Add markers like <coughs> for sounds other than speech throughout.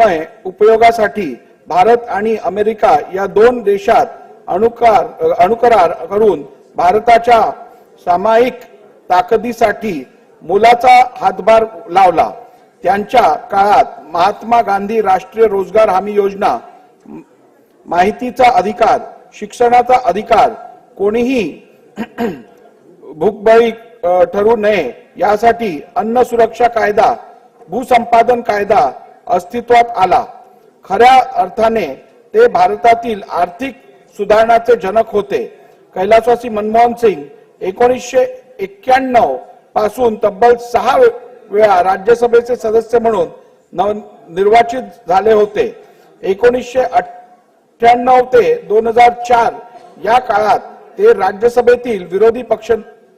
मय उपयोगासाठी भारत आणि अमेरिका या दोन देशात अणुकार अणुकरार करून भारताच्या सामायिक ताकदीसाठी मुलाचा हातभार लावला. त्यांच्या काळात महात्मा गांधी राष्ट्रीय रोजगार हमी योजना माहितीचा अधिकार शिक्षणाचा अधिकार कोणीही भूकबळी ठरू नये यासाठी अन्न सुरक्षा कायदा भूसंपादन कायदा अस्तित्वात आला. खऱ्या अर्थाने ते भारतातील आर्थिक सुधारणाचे जनक होते. कैलासवासी मनमोहन सिंग एकोणीसशे एक्क्याण्णवपासून तब्बल सहा वेळा राज्यसभेचे सदस्य म्हणून निर्वाचित झाले होते. एकोणीसशे अठ्ठ्याण्णव ते दोन हजार चार या काळात ते राज्यसभेतील विरोधी पक्ष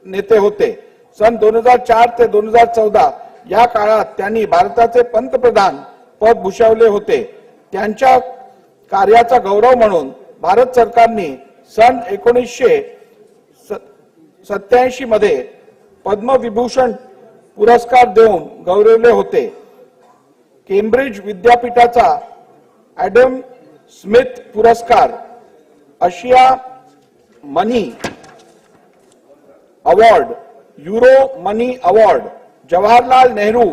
नेते होते. सन दोन हजार चार ते दोन हजार चौदा या काळात त्यांनी भारताचे पंतप्रधान पद भूषवले होते. त्यांच्या कार्याचा गौरव म्हणून भारत सरकारने सन एकोणीसशे सत्याऐंशी मध्ये पद्मविभूषण पुरस्कार देऊन गौरवले होते. केम्ब्रिज विद्यापीठाचा ॲडम स्मिथ पुरस्कार आशिया money award euro money award Jawaharlal Nehru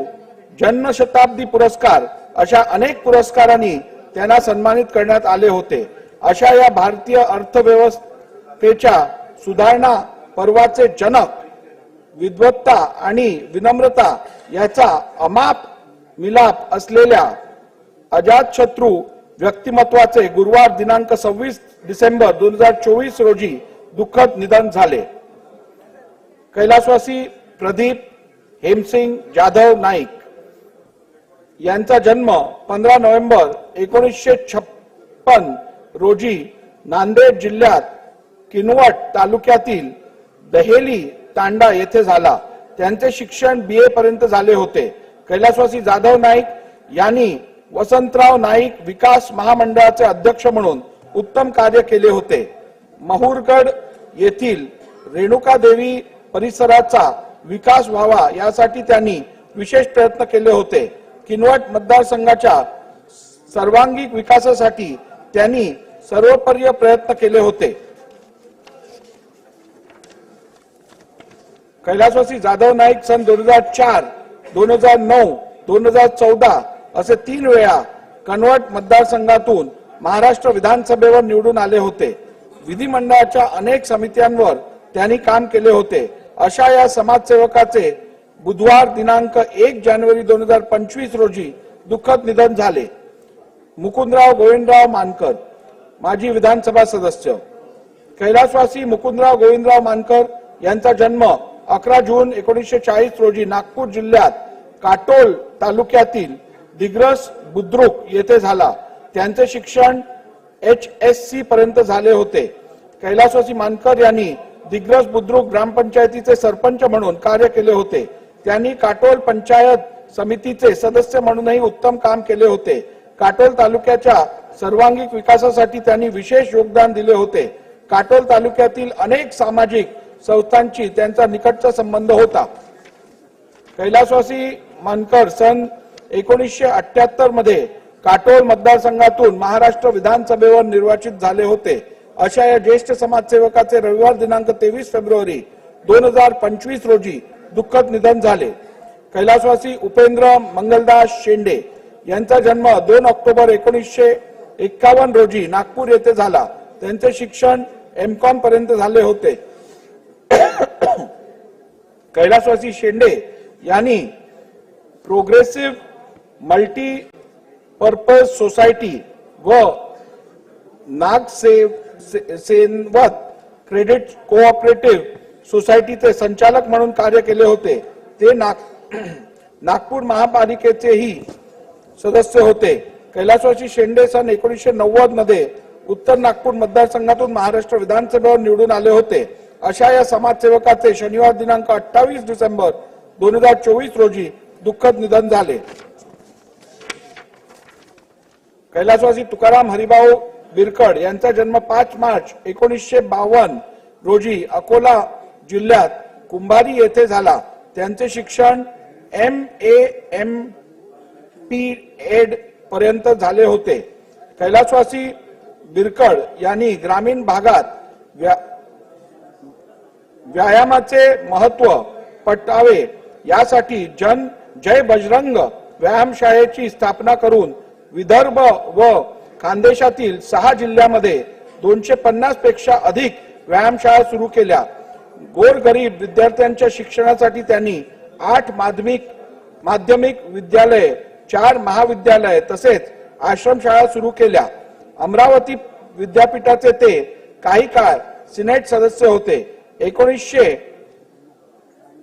जन्मशताब्दी पुरस्कार अशा अनेक पुरस्कारांनी त्यांना सन्मानित करण्यात आले होते. अशा या भारतीय अर्थव्यवस्थेच्या सुधारणा पर्वाचे जनक विद्वत्ता आणि विनम्रता याचा अमाप मिलाप असलेल्या अजातशत्रू व्यक्तिमत्वाचे गुरुवार दिनांक सव्वीस डिसेंबर दोन हजार चोवीस रोजी दुःखद निधन झाले. कैलासवासी प्रदीप हेमसिंग जाधव नाईक. यांचा जन्म पंधरा नोव्हेंबर एकोणीसशे छप्पन रोजी नांदेड जिल्ह्यात किनवट तालुक्यातील दहेली तांडा येथे झाला. त्यांचे शिक्षण बी ए पर्यंत झाले होते. कैलासवासी जाधव नाईक यांनी वसंतराव नाईक विकास महामंडळाचे अध्यक्ष म्हणून उत्तम कार्य केले होते. महुरगड येथील रेणुका देवी परिसराचा विकास व्हावा यासाठी त्यांनी विशेष प्रयत्न केले होते. किनवट मतदारसंघाच्या सर्वांगीण विकासासाठी त्यांनी सर्वपर्य प्रयत्न केले होते. कैलासवासी जाधव नाईक सन दोन हजार चार दोन हजार नऊ दोन हजार चौदा असे तीन वेळा कन्वर्ट मतदारसंघातून महाराष्ट्र विधानसभेवर निवडून आले होते. विधिमंडळाच्या अनेक समित्यांवर त्यांनी काम केले होते. अशा या समाजसेवकाचे बुधवार दिनांक एक जानेवारी दोन हजार पंचवीस रोजी दुःखद निधन झाले. मुकुंदराव गोविंदराव मानकर माजी विधानसभा सदस्य. कैलासवासी मुकुंदराव गोविंदराव मानकर यांचा जन्म अकरा जून एकोणीसशे चाळीस रोजी नागपूर जिल्ह्यात काटोल तालुक्यातील दिग्रस बुद्रुक येथे झाला. त्यांचे शिक्षण एच एस सी पर्यंत झाले होते. कैलासवासी मानकर यांनी दिग्रस बुद्रुक ग्रामपंचायतीचे सरपंच म्हणून कार्य केले होते. त्यांनी काटोल पंचायत समितीचे सदस्य म्हणूनही उत्तम काम केले होते. काटोल तालुक्याच्या सर्वांगीण विकासासाठी त्यांनी विशेष योगदान दिले होते. काटोल तालुक्यातील अनेक सामाजिक संस्थांची त्यांचा निकटचा संबंध होता. कैलासवासी मानकर सन एकोणीसशे अठ्याहत्तरमध्ये काटोल मतदारसंघातून महाराष्ट्र विधानसभेवर निर्वाचित झाले होते. अशा या ज्येष्ठ समाजसेवकाचे रविवार दिनांक तेवीस फेब्रुवारी दोन हजार पंचवीस रोजी दुःखद निधन झाले. कैलासवासी उपेंद्र मंगलदास शेंडे यांचा जन्म दोन ऑक्टोबर एकोणीसशे एक्कावन्न रोजी नागपूर येथे झाला. त्यांचे शिक्षण एम कॉम पर्यंत झाले होते. <coughs> कैलासवासी शेंडे यांनी प्रोग्रेसिव्ह मल्टी पर्पज सोसायटी व नागसेव से- सेनवत क्रेडिट कोऑपरेटिव्ह सोसायटीचे संचालक म्हणून कार्य केले होते. ते नाग <clears throat> नागपूर महापालिकेचेही सदस्य होते. कैलासवासी शेंडे सन एकोणीसशे नव्वदमध्ये उत्तर नागपूर मतदारसंघातून महाराष्ट्र विधानसभेवर निवडून आले होते. अशा या समाजसेवकाचे शनिवार दिनांक अठ्ठावीस डिसेंबर दोन हजार चोवीस रोजी दुःखद निधन झाले. कैलासवासी तुकाराम हरिभाऊ बिरकड यांचा जन्म पाच मार्च एकोणीसशे बावन्न रोजी अकोला जिल्ह्यात कुंभारी येथे झाला. त्यांचे शिक्षण M A M P Ed पर्यंत झाले होते. कैलासवासी बिरकड यांनी ग्रामीण भागात व्या- व्यायामाचे महत्त्व पटावे. यासाठी जन जय बजरंग व्यायामशाळेची स्थापना करून विदर्भ व खानदेशातील सहा जिल्ह्यामध्ये दोनशे पन्नासपेक्षा अधिक व्यायामशाळा सुरू केल्या. गोरगरीब विद्यार्थ्यांच्या शिक्षणासाठी त्यांनी आठ माध्यमिक माध्यमिक विद्यालय चार महाविद्यालय तसेच आश्रमशाळा सुरू केल्या. अमरावती विद्यापीठाचे ते काही काळ सिनेट सदस्य होते. एकोणीसशे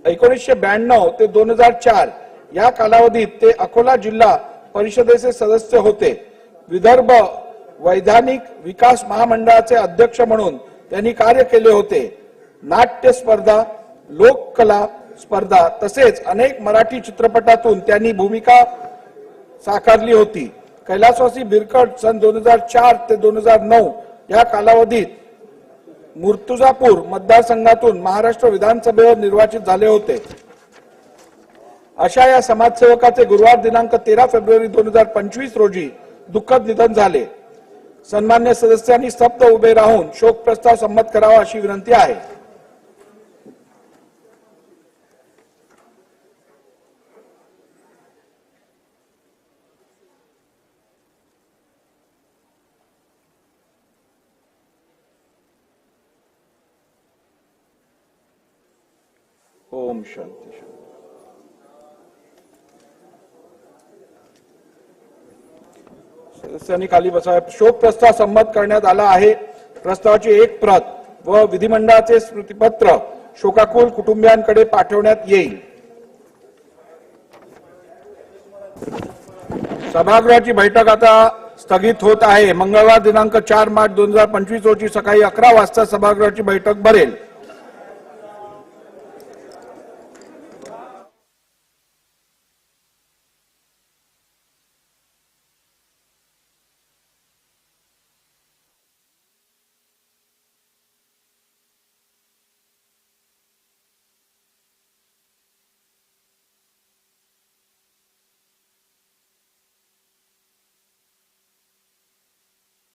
एकोणीसशे ब्याण्णव ते दोन हजार चार या कालावधीत ते अकोला जिल्हा परिषदेचे सदस्य होते. विदर्भ वैधानिक विकास महामंडळाचे अध्यक्ष म्हणून त्यांनी कार्य केले होते. नाट्य स्पर्धा लोककला स्पर्धा तसेच अनेक मराठी चित्रपटातून त्यांनी भूमिका साकारली होती. कैलासवासी बिरकट सन दोन हजार चार ते दोन हजार नऊ या कालावधीत मुर्तुजापूर मतदारसंघातून महाराष्ट्र विधानसभेवर निर्वाचित झाले होते. अशा या समाजसेवकाचे गुरुवार दिनांक तेरा फेब्रुवारी दोन हजार पंचवीस रोजी दुःखद निधन झाले. सन्मान्य सदस्यांनी स्तब्ध उभे राहून शोक प्रस्ताव संमत करावा अशी विनंती आहे. ओम शांती शांती। सदस्यांनी खाली बसावे. शोक प्रस्ताव संमत करण्यात आला आहे. प्रस्तावाची एक प्रत व विधिमंडळाचे स्मृतीपत्र शोकाकुल कुटुंबियांकडे पाठवण्यात येईल. सभागृहाची बैठक आता स्थगित होत आहे. मंगळवार दिनांक चार मार्च दोन हजार पंचवीस रोजी सकाळी अकरा वाजता सभागृहाची बैठक भरेल.